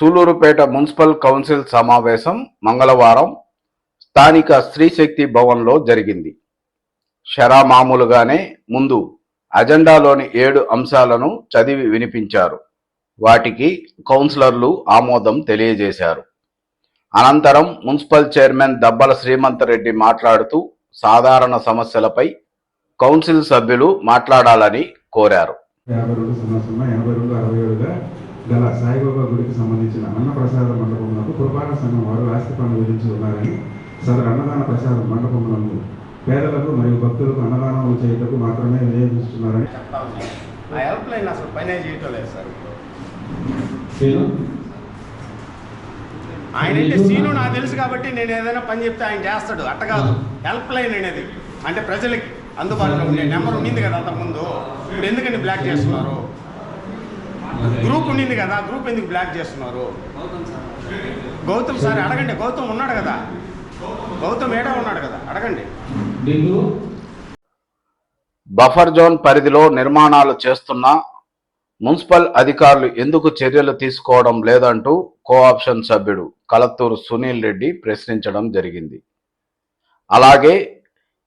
Sullurpeta municipal council సమావేశం మంగళవారం స్థానిక స్త్రీశక్తి భవన్లో జరిగింది. షరా మామూలుగానే ముందు అజెండాలోని ఏడు అంశాలను చదివి వినిపించారు. వాటికి కౌన్సిలర్లు ఆమోదం తెలియజేశారు. అనంతరం మున్సిపల్ చైర్మన్ దబ్బల శ్రీమంతరెడ్డి మాట్లాడుతూ సాధారణ సమస్యలపై కౌన్సిల్ సభ్యులు మాట్లాడాలని కోరారు. గల సాయిబాబా గుడికి సంబంధించిన అన్నప్రసాద మండపములకు పురపాలక సంఘం వారు ఆస్తి పన్ను విధించి ఉన్నారని సదరు అన్నదాన ప్రసాద మండపములను పేదలకు మరియు భక్తులకు అన్నదానములు చేయుటకు మాత్రమే వినియోగిస్తున్నారని చెప్తా ఉన్నాను ఆ హెల్ప్ లైన్ అసలు పనే చేయటం లేదు సార్. ఇప్పుడు నేను ఆయన అంటే సీను నాకు తెలుసు కాబట్టి నేను ఏదైనా పని చెప్తే ఆయన చేస్తాడు. అట్ట కాదు. హెల్ప్ లైన్ అనేది. అంటే ప్రజలకి అందుబాటులో ఉండే నెంబర్ ఉండింది కదా అంతకుముందు. ఇప్పుడు ఎందుకని బ్లాక్ చేస్తున్నారు? ఉండింది కదా గ్రూప్ ఎందుకు బ్లాక్ చేస్తున్నారు? గౌతమ్ సార్ అడగండి గౌతమ్ ఉన్నాడు కదా. గౌతమ్ ఏడా ఉన్నాడు కదా అడగండి. బఫర్ జోన్ పరిధిలో నిర్మాణాలు చేస్తున్న మున్సిపల్ అధికారులు ఎందుకు చర్యలు తీసుకోవడం లేదంటూ కోఆప్షన్ సభ్యుడు కలత్తూరు సునీల్ రెడ్డి ప్రశ్నించడం జరిగింది. అలాగే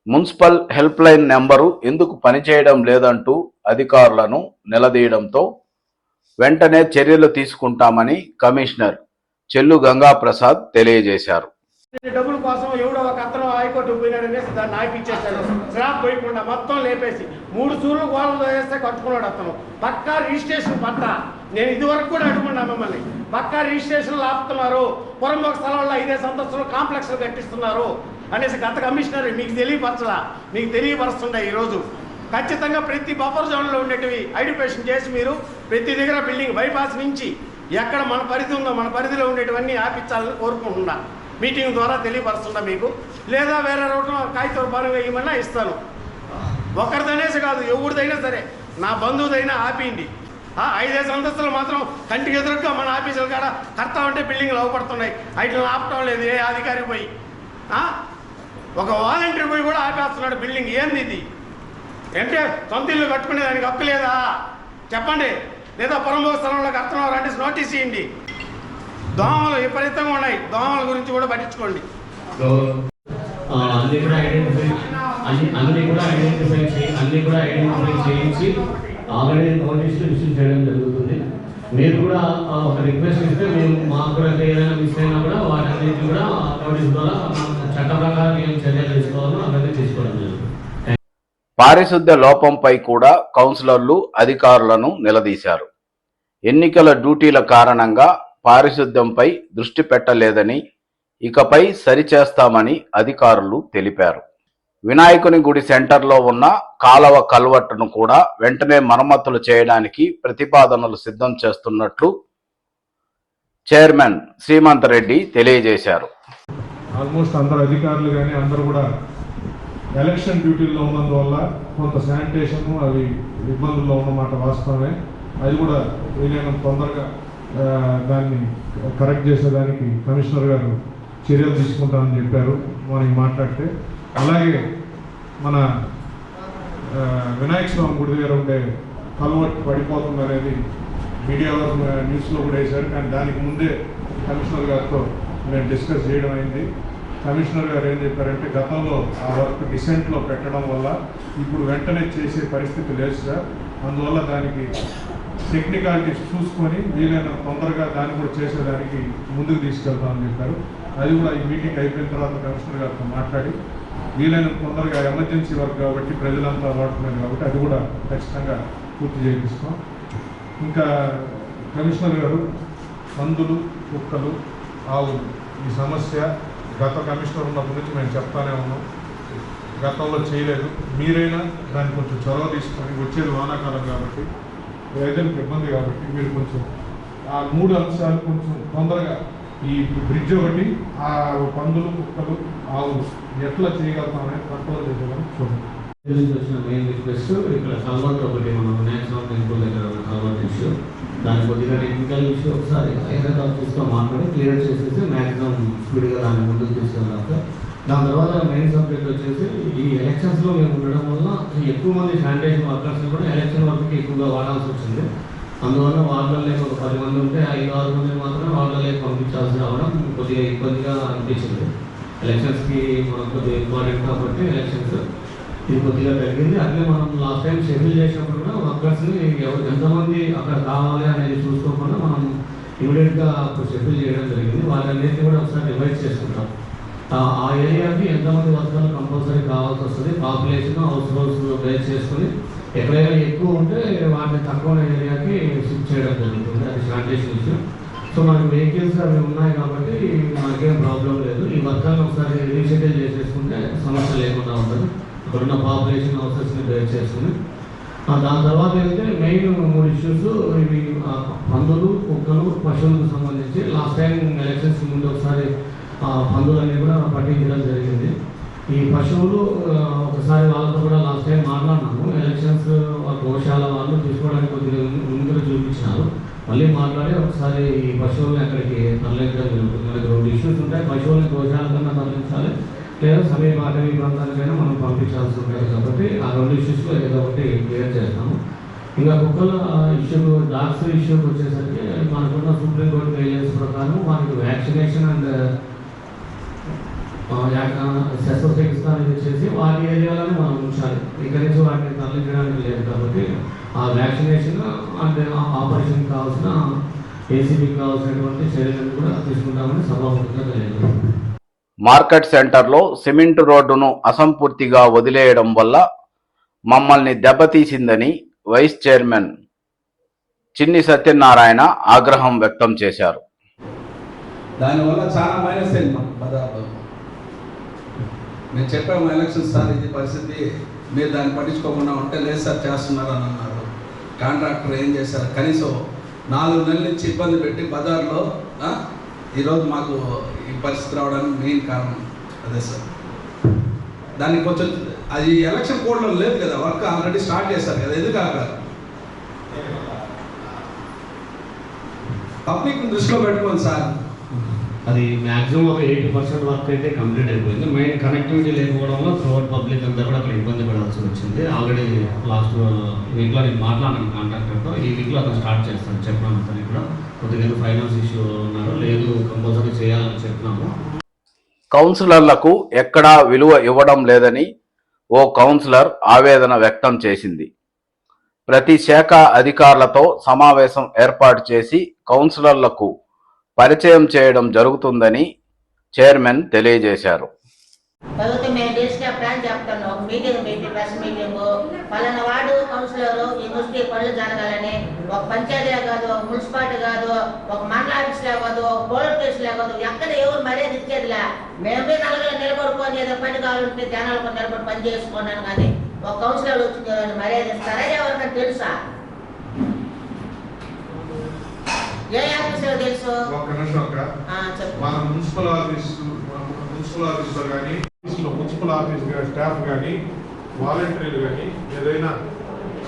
మున్సిపల్ హెల్ప్ లైన్ నెంబరు ఎందుకు పనిచేయడం లేదంటూ అధికారులను నిలదీయడంతో వెంటనే చర్యలు తీసుకుంటామని కమిషనర్ చెల్లు గంగాప్రసాద్ తెలియజేశారు. డబ్బుల కోసం ఎవడో ఒక అతను హైకోర్టు పోయినాడనేసి దాన్ని ఆపిచ్చేసాడు స్లాబ్ పోయకుండా మొత్తం లేపేసి మూడు సూర్యులు గోడలు వేస్తే కట్టుకున్నాడు అతను. పక్కా రిజిస్ట్రేషన్ పట్ట నేను ఇదివరకు కూడా అడుగున్నా మిమ్మల్ని. పక్కా రిజిస్ట్రేషన్ ఆపుతున్నారు. పురం ఒక స్థలంలో ఐదే సంతస్తులు కాంప్లెక్స్లు కట్టిస్తున్నారు అనేసి గత కమిషనర్ మీకు తెలియపరచలా. మీకు తెలియపరుస్తుండే ఈరోజు. ఖచ్చితంగా ప్రతి బఫర్ జోన్లో ఉండేటివి ఐడెంటిఫికేషన్ చేసి మీరు ప్రతి దగ్గర బిల్డింగ్ బైపాస్ నుంచి ఎక్కడ మన పరిధి ఉందో మన పరిధిలో ఉండేటివన్నీ ఆపించాలని కోరుకుంటున్నా. మీటింగ్ ద్వారా తెలియపరుస్తున్నా మీకు. లేదా వేరే రోడ్డు కాగితం పరంగా ఇవ్వమన్నా ఇస్తాను. ఒకరిదనేసి కాదు ఎవరిదైనా సరే నా బంధువుదైనా ఆపిండి ఆ, ఐదేసి అంతస్తులు మాత్రం కంటికి ఎదురుగా మన ఆఫీసుల కాడ కర్తా ఉంటే బిల్డింగ్లు అవపడుతున్నాయి. వాటిని ఆపటం లేదు ఏ అధికారి పోయి. ఒక వాలంటీర్ పోయి కూడా ఆపేస్తున్నాడు బిల్డింగ్ ఏంది ఇది? అంటే సొంత ఇల్లు కట్టుకునే దానికి హక్కు లేదా? చెప్పండి. లేదా పొరంభోగ స్థలంలో అర్థం అంటే నోటీస్ ఇవ్వండి దోమలు విపరీతంగా ఉన్నాయి. దోమల గురించి కూడా పట్టించుకోండి. అన్ని కూడా ఐడెంటిఫై అన్ని అన్ని కూడా ఐడెంటిఫై అన్ని కూడా ఐడెంటిఫై చేయించి ఆల్రెడీ నోటీసులు ఇష్యూ చేయడం జరుగుతుంది. మీరు కూడా ఒక రిక్వెస్ట్ ఇస్తే మేము మాకు కూడా ఏదైనా మిస్ అయినా కూడా వాటన్నిటి కూడా నోటీస్ ద్వారా మనం చట్ట ప్రకారం ఏం చర్యలు తీసుకోవాలో అవన్నీ తీసుకోవడం పారిశుద్ధ్య లోపంపై కూడా కౌన్సిలర్లు అధికారులను నిలదీశారు. ఎన్నికల డ్యూటీల కారణంగా పారిశుద్ధ్యంపై దృష్టి పెట్టలేదని ఇకపై సరిచేస్తామని అధికారులు తెలిపారు. వినాయకుని గుడి సెంటర్లో ఉన్న కాలవ కల్వట్టును కూడా వెంటనే మరమ్మతులు చేయడానికి ప్రతిపాదనలు సిద్ధం చేస్తున్నట్లు చైర్మన్ శ్రీమంత్ రెడ్డి తెలియజేశారు. ఆల్మోస్ట్ అందరు అధికారులు కానీ అందరూ కూడా ఎలక్షన్ డ్యూటీల్లో ఉన్నందువల్ల కొంత శానిటేషన్ అవి ఇబ్బందుల్లో ఉన్నమాట వాస్తవమే. అది కూడా వీలైనంత తొందరగా దాన్ని కరెక్ట్ చేసేదానికి కమిషనర్ గారు చర్యలు తీసుకుంటామని చెప్పారు. మనం మాట్లాడితే అలాగే మన వినాయక స్వామి గుడి దగ్గర ఉండే కల్వర్ట్ పడిపోతుంది అనేది మీడియాలో న్యూస్లో కూడా వేశారు. కానీ దానికి ముందే కమిషనర్ గారితో మేము డిస్కస్ చేయడం అయింది. కమిషనర్ గారు ఏం చెప్పారంటే గతంలో ఆ వర్క్ డిసెంట్లో పెట్టడం వల్ల ఇప్పుడు వెంటనే చేసే పరిస్థితి లేదు సార్. అందువల్ల దానికి టెక్నికాలిటీస్ చూసుకొని వీలైన తొందరగా దాన్ని కూడా చేసేదానికి ముందుకు తీసుకెళ్తామని చెప్పారు. అది కూడా ఈ మీటింగ్ అయిపోయిన తర్వాత కమిషనర్ గారితో మాట్లాడి వీలైన తొందరగా ఎమర్జెన్సీ వర్క్ కాబట్టి ప్రజలంతా వాడుతున్నారు కాబట్టి అది కూడా ఖచ్చితంగా పూర్తి చేయిస్తాం. ఇంకా కమిషనర్ గారు పందులు కుక్కలు ఆవులు ఈ సమస్య గత కమిషనర్ ఉన్నప్పటి నుంచి మేము చెప్తానే ఉన్నాం. గతంలో చేయలేదు. మీరైనా దాన్ని కొంచెం చొరవ తీసుకొని వచ్చేది వానాకాలం కాబట్టి ప్రజలకు ఇబ్బంది కాబట్టి మీరు కొంచెం ఆ మూడు అంశాలు కొంచెం తొందరగా ఈ బ్రిడ్జ్ ఒకటి ఆ పందులు కుక్కలు ఆవులు ఎట్లా చేయగలుగుతామని కంట్రోల్ చేసేదని చూడండి. వచ్చిన మెయిన్ రిక్వెస్ట్ ఇక్కడ కల్వర్ట్ ఒకటి మనం నేషనల్ టెంపుల్ దగ్గర ఉన్న కల్వర్ట్ ఇష్యూ దాని కొద్దిగా టెక్నికల్ ఇష్యూ ఒకసారి హైదరాబాద్ ఆఫీస్తో మాట్లాడి క్లియర్ చేసేసి మ్యాక్సిమం స్పీడ్గా దాన్ని ముందుకు తీసుకెళ్ళాక దాని తర్వాత మెయిన్ సబ్జెక్ట్ వచ్చేసి ఈ ఎలక్షన్స్లో మేము ఉండడం వల్ల ఎక్కువ మంది శానిటైజేషన్ వర్కర్స్ని కూడా ఎలక్షన్ వర్క్కి ఎక్కువగా వాడాల్సి వచ్చింది. అందువల్ల వాళ్ళలో ఒక పది మంది ఉంటే ఐదు ఆరు మంది మాత్రం లేక పంపించాల్సి రావడం కొద్దిగా ఇబ్బందిగా అనిపించింది. ఎలక్షన్స్కి మనం కొద్దిగా ఇంపార్టెంట్ కాబట్టి ఎలక్షన్స్ ఇది కొద్దిగా తగ్గింది అట్లే మనం లాస్ట్ టైం షెడ్యూల్ చేసినప్పుడు కూడా వర్కర్స్ని ఎవరు ఎంతమంది అక్కడ కావాలి అనేది చూసుకోకుండా మనం ఇమీడియట్గా అప్పుడు షెడ్యూల్ చేయడం జరిగింది. వాళ్ళన్నింటినీ కూడా ఒకసారి రివైజ్ చేసుకుంటాం. ఆ- ఏరియాకి ఎంతమంది వర్కర్లు కంపల్సరీ కావాల్సి వస్తుంది. పాపులేషన్ హౌస్ హౌస్ బేస్ చేసుకుని ఎక్కడైనా ఎక్కువ ఉంటే వాటిని తక్కువ ఉన్న ఏరియాకి షిఫ్ట్ చేయడం జరుగుతుంది. అది శానిటేషన్ ఇష్యూ సో మనకి వెహికల్స్ అవి ఉన్నాయి కాబట్టి మనకేం ప్రాబ్లం లేదు. ఈ వర్కర్లు ఒకసారి రీషెడ్యూల్ చేసేసుకుంటే సమస్య లేకుండా ఉంటుంది. కరోనా పాపులేషన్ హౌసెస్ని బేస్ చేసుకుని దాని తర్వాత ఏంటంటే మెయిన్ మూడు ఇష్యూస్ ఇవి పందులు కుక్కలు పశువులకు సంబంధించి లాస్ట్ టైం ఎలక్షన్స్ ముందు ఒకసారి ఆ, పందులన్నీ కూడా పట్టించడం జరిగింది. ఈ పశువులు ఒకసారి వాళ్ళతో కూడా లాస్ట్ టైం మాట్లాడినాము. ఎలక్షన్స్ గోశాల వాళ్ళు తీసుకోవడానికి కొద్దిగా ముందుగా చూపించినారు. మళ్ళీ మాట్లాడి ఒకసారి ఈ పశువులను అక్కడికి తరలించడం జరుగుతుంది. మనకి రెండు ఇష్యూస్ ఉంటాయి. పశువులను గోశాల కన్నా తరలించాలి. లేదా సమీప అటవీ ప్రాంతాలకైనా మనం పంపించాల్సి ఉంటుంది కాబట్టి ఆ రెండు ఇష్యూస్లో ఏదో ఒకటి క్లియర్ చేస్తాము ఇంకా కుక్కల ఇష్యూ డాగ్స్ ఇష్యూకి వచ్చేసరికి మనకున్న సుప్రీంకోర్టు గైడ్లైన్స్ ప్రకారం మనకి వ్యాక్సినేషన్ అండ్ శస్త్రచికిత్స అనేది చేసి వాటి ఏరియాలోనే మనం ఉంచాలి. ఇక్కడి నుంచి వాటిని తరలించడానికి లేదు కాబట్టి ఆ వ్యాక్సినేషన్ అంటే ఆపరేషన్ కావాల్సిన ఏసీబీకి కావాల్సినటువంటి చర్యలను కూడా తీసుకుంటామని సభాముఖంగా తెలియదు మార్కెట్ సెంటర్లో సిమెంట్ రోడ్డును అసంపూర్తిగా వదిలేయడం వల్ల మమ్మల్ని దెబ్బతీసిందని వైస్ చైర్మన్ చిన్ని సత్యనారాయణ ఆగ్రహం వ్యక్తం చేశారు. దానివల్ల చాలా మైనస్ అయింది మేము చెప్పాము ఎలక్షన్ సార్ ఇది పరిస్థితి మీరు దాన్ని పట్టించుకోకుండా ఉంటే లేదు సార్ చేస్తున్నారని అన్నారు. కాంట్రాక్టర్ ఏం చేశారు? కనీసం నాలుగు నెలల నుంచి ఇబ్బంది పెట్టి బజార్లో ఈరోజు మాకు పరిస్థితి రావడానికి మెయిన్ కారణం అదే సార్. దానికి కొంచెం అది ఎలక్షన్ కోడ్లో లేదు కదా వర్క్ ఆల్రెడీ స్టార్ట్ చేశారు కదా ఎందుకు ఆగారు పబ్లిక్ దృష్టిలో పెట్టుకోండి సార్. అది మాక్సిమం ఒక ఎయిటీ పర్సెంట్ వర్క్ అయితే కంప్లీట్ అయిపోయింది. మెయిన్ కనెక్టివిటీ లేకపోవడంలో త్రూఅవుట్ పబ్లిక్ అంతా కూడా అక్కడ ఇబ్బంది పడాల్సి వచ్చింది. ఆల్రెడీ లాస్ట్ వీక్లో నేను మాట్లాడాను కాంట్రాక్టర్తో ఈ వీక్లో అతను స్టార్ట్ చేస్తాను చెప్పడం అతను కూడా. కొద్దిగా ఫైనాన్స్ ఇష్యూ ఉన్నారు. లేదు కంపల్సరీ చేయాలని చెప్పినాము. కౌన్సిలర్లకు ఎక్కడా విలువ ఇవ్వడం లేదని ఓ కౌన్సిలర్ ఆవేదన వ్యక్తం చేసింది. ప్రతి శాఖ అధికారులతో సమావేశం ఏర్పాటు చేసి కౌన్సిలర్లకు పరిచయం చేయడం జరుగుతుందని చైర్మన్ తెలియజేశారు. మేము ప్లాన్ చెప్తాను ఒక మీటింగ్ పెట్టి ప్రెస్ మీటింగ్. పలానా వార్డు కౌన్సిలర్ ఈ పనులు జరగాలని ఒక పంచాయతీ కాదు ఒక మున్సిపాలిటీ కాదు ఒక మండల ఆఫీస్ కాదు ఒక పోలీస్ స్టేషన్ కాదు ఎక్కడ ఎవరు మర్యాద ఇచ్చేదిలే. మేమే నలుగురు నిలబడుకొని ఏదో పని కావాలంటే జనాలకు నిలబడి పని చేసుకున్నాను కానీ ఒక కౌన్సిలర్ వచ్చి మర్యాద ఇస్తారా? ఎవరికైనా తెలుసా? ఏ తెలుసు? ఒక్క నిమిషం మన మున్సిపల్ ఆఫీస్ మన మున్సిపల్ ఆఫీస్లో కానీ ఆఫీస్లో మున్సిపల్ ఆఫీస్ స్టాఫ్ కానీ వాలంటీర్లు కానీ ఏదైనా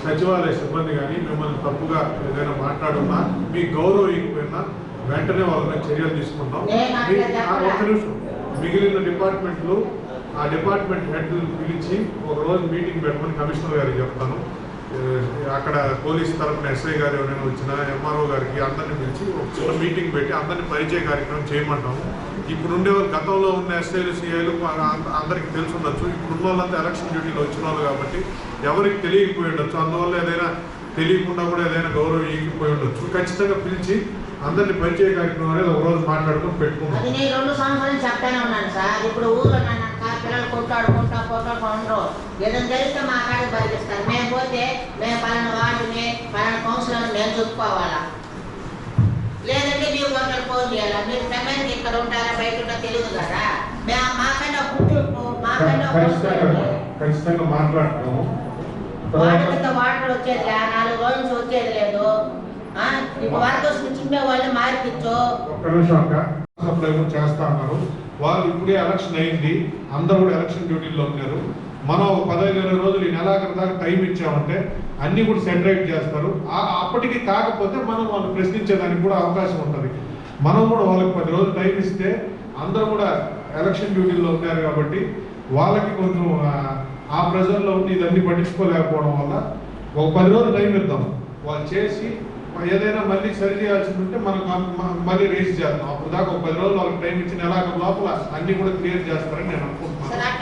సచివాలయ సిబ్బంది కానీ మిమ్మల్ని తప్పుగా ఏదైనా మాట్లాడున్నా మీ గౌరవం ఇకపోయినా వెంటనే వాళ్ళ మీద చర్యలు తీసుకుంటాం. ఒక్క నిమిషం. మిగిలిన డిపార్ట్మెంట్లు ఆ డిపార్ట్మెంట్ హెడ్లు పిలిచి ఒక రోజు మీటింగ్ పెట్టమని కమిషనర్ గారికి చెప్తాను. అక్కడ పోలీస్ తరపున ఎస్ఐ గారు ఎవరైనా వచ్చినా ఎంఆర్ఓ గారికి అందరిని పిలిచి ఒక చిన్న మీటింగ్ పెట్టి అందరిని పరిచయ కార్యక్రమం చేయమంటాము. ఇప్పుడు ఉండే వాళ్ళు గతంలో ఉన్న ఎస్ఐలు సిఐలు అందరికీ తెలిసి ఉండొచ్చు. ఇప్పుడు ఉన్న వాళ్ళంతా ఎలక్షన్ డ్యూటీలో వచ్చిన వాళ్ళు కాబట్టి ఎవరికి తెలియకపోయి ఉండొచ్చు. అందువల్ల ఏదైనా తెలియకుండా కూడా ఏదైనా గౌరవం ఇగిపోయి ఉండొచ్చు. ఖచ్చితంగా పిలిచి అందరిని పరిచయ కార్యక్రమం అనేది ఒక రోజు మాట్లాడుకొని పెట్టుకుంటాం అది నేను రెండు సంవత్సరాలు చెప్తానే ఉన్నాను సార్. ఇప్పుడు ఊర్లో నన్ను పిల్లలు కొట్లాడుకుంటా కొట్లాడుకుంటారు ఏదైనా తెలిస్తే మా కాడికి బతికిస్తారు మేము పోతే మేము పలానా వాటిని పలానా కౌన్సిలర్ మేము చెప్పుకోవాలా లేదంటే మీరు కొందరు ఫోన్ చేయాలా? మీరు సమయానికి ఇక్కడ ఉంటారా? బయట ఉంటారా? తెలియదు కదా. మేము మాకైనా మాకైనా ఖచ్చితంగా వాటర్ వచ్చేది నాలుగు రోజుల నుంచి లేదు. వాళ్ళు మార్పించు. ఒక్క నిమిషం అక్క. సప్లై కూడా చేస్తా ఉన్నారు. వాళ్ళు ఇప్పుడే ఎలక్షన్ అయింది. అందరూ కూడా ఎలక్షన్ డ్యూటీలో ఉన్నారు. మనం పదహైదు ఇరవై రోజులు ఈ నెలాఖరు దాకా టైం ఇచ్చామంటే అన్ని కూడా సెంట్రైట్ చేస్తారు. అప్పటికి కాకపోతే మనం వాళ్ళు ప్రశ్నించేదానికి కూడా అవకాశం ఉంటుంది. మనం కూడా వాళ్ళకి పది రోజులు టైం ఇస్తే అందరూ కూడా ఎలక్షన్ డ్యూటీల్లో ఉన్నారు కాబట్టి వాళ్ళకి కొంచెం ఆ- ప్రజల్లో ఉండి ఇదన్నీ పట్టించుకోలేకపోవడం వల్ల ఒక పది రోజులు టైం ఇద్దాం. వాళ్ళు చేసి ఏదైనా మళ్ళీ సరి చేయాల్సి ఉంటే మనం మళ్ళీ రేస్ చేద్దాం. అప్పుడు దాకా ఒక పది రోజులు వాళ్ళకి టైం ఇచ్చిన ఎలాగ లోపల అన్ని కూడా క్లియర్ చేస్తారని నేను అనుకుంటున్నాను.